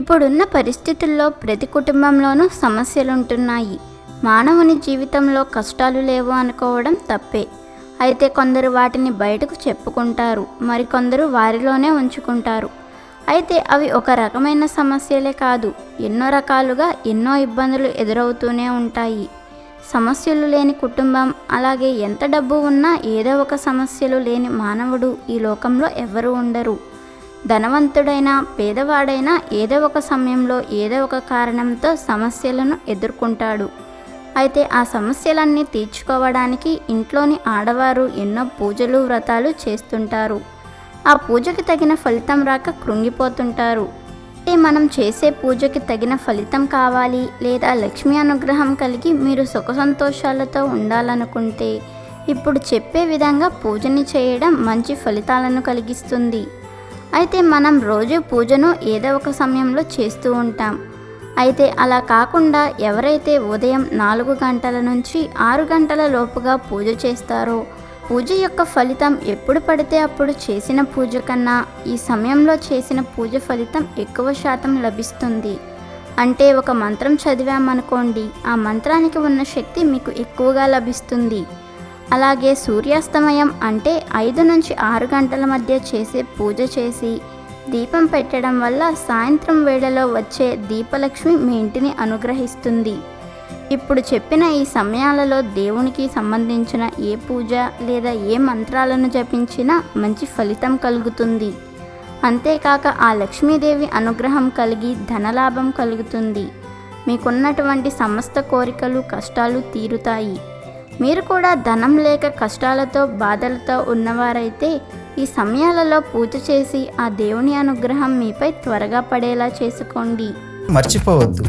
ఇప్పుడున్న పరిస్థితుల్లో ప్రతి కుటుంబంలోనూ సమస్యలుంటున్నాయి. మానవుని జీవితంలో కష్టాలు లేవు అనుకోవడం తప్పే. అయితే కొందరు వాటిని బయటకు చెప్పుకుంటారు మరికొందరు వారిలోనే ఉంచుకుంటారు. అయితే అవి ఒక రకమైన సమస్యలే కాదు ఎన్నో రకాలుగా ఎన్నో ఇబ్బందులు ఎదురవుతూనే ఉంటాయి. సమస్యలు లేని కుటుంబం అలాగే ఎంత డబ్బు ఉన్నా ఏదో ఒక సమస్యలు లేని మానవుడు ఈ లోకంలో ఎవరు ఉండరు. ధనవంతుడైనా పేదవాడైనా ఏదో ఒక సమయంలో ఏదో ఒక కారణంతో సమస్యలను ఎదుర్కొంటాడు. అయితే ఆ సమస్యలన్నీ తీర్చుకోవడానికి ఇంట్లోని ఆడవారు ఎన్నో పూజలు వ్రతాలు చేస్తుంటారు. ఆ పూజకి తగిన ఫలితం రాక కృంగిపోతుంటారు. అయితే మనం చేసే పూజకి తగిన ఫలితం కావాలి లేదా లక్ష్మీ అనుగ్రహం కలిగి మీరు సుఖ సంతోషాలతో ఉండాలనుకుంటే ఇప్పుడు చెప్పే విధంగా పూజని చేయడం మంచి ఫలితాలను కలిగిస్తుంది. అయితే మనం రోజు పూజను ఏదో ఒక సమయంలో చేస్తూ ఉంటాం. అయితే అలా కాకుండా ఎవరైతే ఉదయం నాలుగు గంటల నుంచి ఆరు గంటల లోపుగా పూజ చేస్తారో పూజ యొక్క ఫలితం ఎప్పుడు పడితే అప్పుడు చేసిన పూజ కన్నా ఈ సమయంలో చేసిన పూజ ఫలితం ఎక్కువ శాతం లభిస్తుంది. అంటే ఒక మంత్రం చదివామనుకోండి ఆ మంత్రానికి ఉన్న శక్తి మీకు ఎక్కువగా లభిస్తుంది. అలాగే సూర్యాస్తమయం అంటే ఐదు నుంచి ఆరు గంటల మధ్య చేసే పూజ చేసి దీపం పెట్టడం వల్ల సాయంత్రం వేళలో వచ్చే దీపలక్ష్మి మీ ఇంటిని అనుగ్రహిస్తుంది. ఇప్పుడు చెప్పిన ఈ సమయాలలో దేవునికి సంబంధించిన ఏ పూజ లేదా ఏ మంత్రాలను జపించినా మంచి ఫలితం కలుగుతుంది. అంతేకాక ఆ లక్ష్మీదేవి అనుగ్రహం కలిగి ధనలాభం కలుగుతుంది. మీకున్నటువంటి సమస్త కోరికలు కష్టాలు తీరుతాయి. మీరు కూడా ధనం లేక కష్టాలతో బాధలతో ఉన్నవారైతే ఈ సమయాలలో పూజ చేసి ఆ దేవుని అనుగ్రహం మీపై త్వరగా పడేలా చేసుకోండి. మర్చిపోవద్దు.